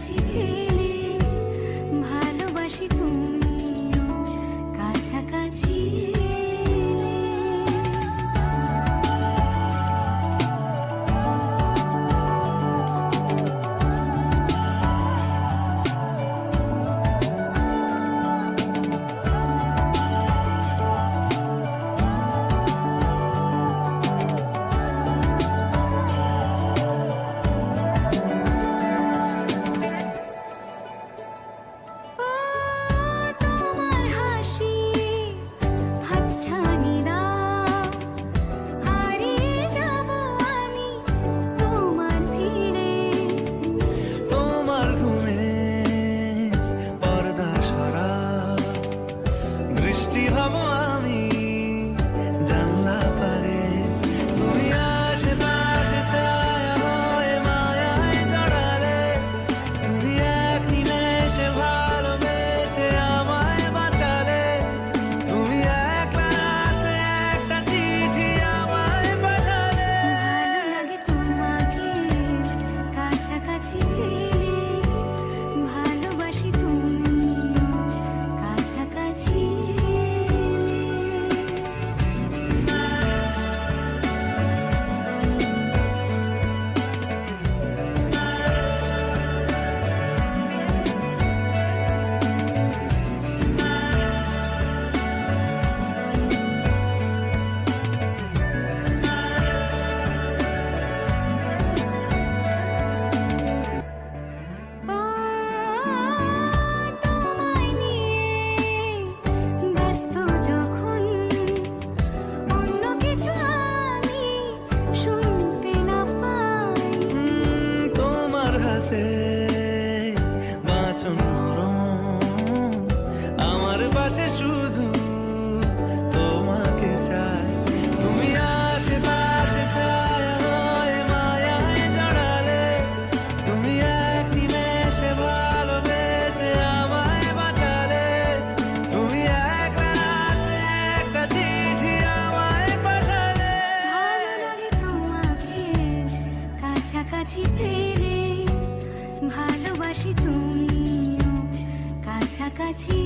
记忆 ছানি আকাশে শুধু তোমাকে চাই। তুমি আশেপাশে ছায়া হয়ে মায়ায় জড়ালে। তুমি এক নিমেষে ভালোবেসে আমায় বাঁচালে। তুমি এক রাতে আমায় পাঠালে। তোমাকে, কাছাকাছি পেলে। ভালোবাসি তুমিও কাছাকাছি।